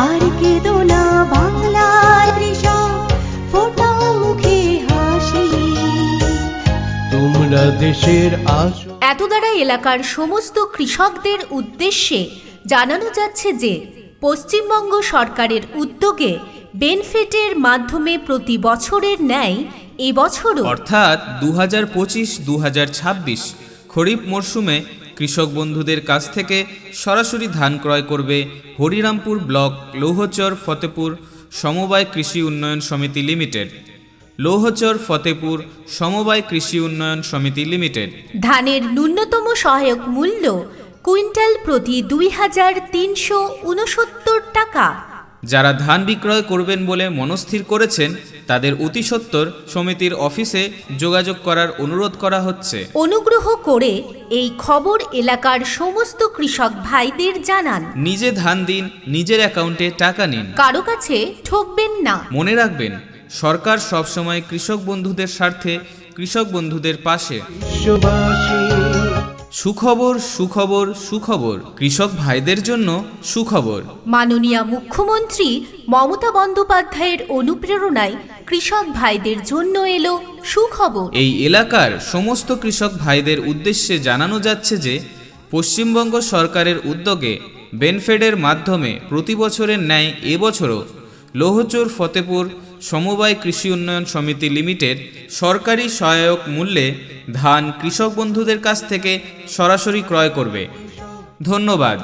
আর কেঁদো না বাংলার কৃষক ফোটাও মুখে হাসি। তোমরা দেশের আস এতদ্বারা এলাকার সমস্ত কৃষকদের উদ্দেশ্যে জানানো যাচ্ছে যে পশ্চিমবঙ্গ সরকারের উদ্যোগে বেনফিটের মাধ্যমে প্রতি বছরের ন্যায় এবছরও অর্থাৎ দু হাজার পঁচিশ দু হাজার ছাব্বিশ খরিফ মরশুমে কৃষক বন্ধুদের কাছ থেকে সরাসরি ধান ক্রয় করবে হরিরামপুর ব্লক লৌহচর ফতেপুর সমবায় কৃষি উন্নয়ন সমিতি লিমিটেড। লৌহচর ফতেপুর সমবায় কৃষি উন্নয়ন সমিতি লিমিটেড। ধানের ন্যূনতম সহায়ক মূল্য কুইন্টাল প্রতি দুই হাজার তিনশো উনসত্তর টাকা। যারা ধান বিক্রয় করবেন বলে মনস্থির করেছেন তাদের অতি সত্বর সমিতির অফিসে যোগাযোগ করার অনুরোধ করা হচ্ছে। অনুগ্রহ করে এই খবর এলাকার সমস্ত কৃষক ভাইদের জানান। নিজে ধান দিন নিজের অ্যাকাউন্টে টাকা নিন। কারও কাছে ঠকবেন না। মনে রাখবেন সরকার সবসময় কৃষক বন্ধুদের স্বার্থে কৃষক বন্ধুদের পাশে। বিশ্ববাসী সুখবর সুখবর সুখবর। কৃষক ভাইদের জন্য সুখবর। মাননীয় মুখ্যমন্ত্রী মমতা বন্দ্যোপাধ্যায়ের অনুপ্রেরণায় কৃষক ভাইদের জন্য এলো সুখবর। এই এলাকার সমস্ত কৃষক ভাইদের উদ্দেশ্যে জানানো যাচ্ছে যে পশ্চিমবঙ্গ সরকারের উদ্যোগে বেনফেডের মাধ্যমে প্রতি বছরের ন্যায় এবছরও লৌহচর ফতেপুর সমবায় কৃষি উন্নয়ন সমিতি লিমিটেড সরকারি সহায়ক মূল্যে ধান কৃষক বন্ধুদের কাছ থেকে সরাসরি ক্রয় করবে। ধন্যবাদ।